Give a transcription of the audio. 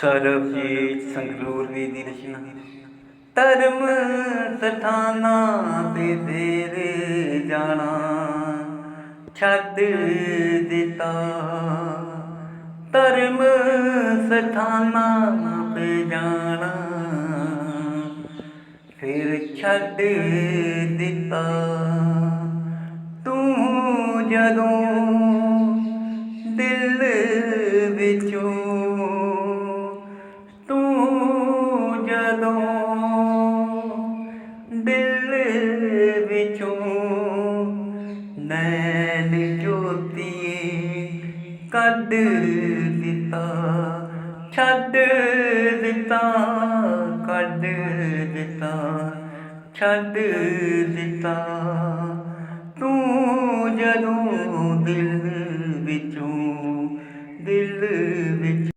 ਸਰਬਜੀਤ ਸੰਗਰੂਰ ਵੀ ਦੀ ਰਚਨਾ। ਧਰਮ ਸਥਾਨਾ ਤੇ ਤੇਰੇ ਜਾਣਾ। ਛੱਡ ਦਿੱਤਾ। ਧਰਮ ਸਥਾਨਾ ਤੇ ਜਾਣਾ। ਫਿਰ ਛੱਡ ਦਿੱਤਾ। ਤੂੰ ਜਦੋਂ ਦਿਲ ਵਿੱਚੋਂ ਵਿੱਚੋਂ ਨੈਣ ਜੋਤੀਏ ਕੱਢ ਦਿੱਤਾ, ਛੱਡ ਦਿੱਤਾ, ਕੱਢ ਦਿੱਤਾ, ਛੱਡ ਦਿੱਤਾ। ਤੂੰ ਜਦੋਂ ਦਿਲ ਵਿੱਚੋਂ, ਦਿਲ ਵਿੱਚ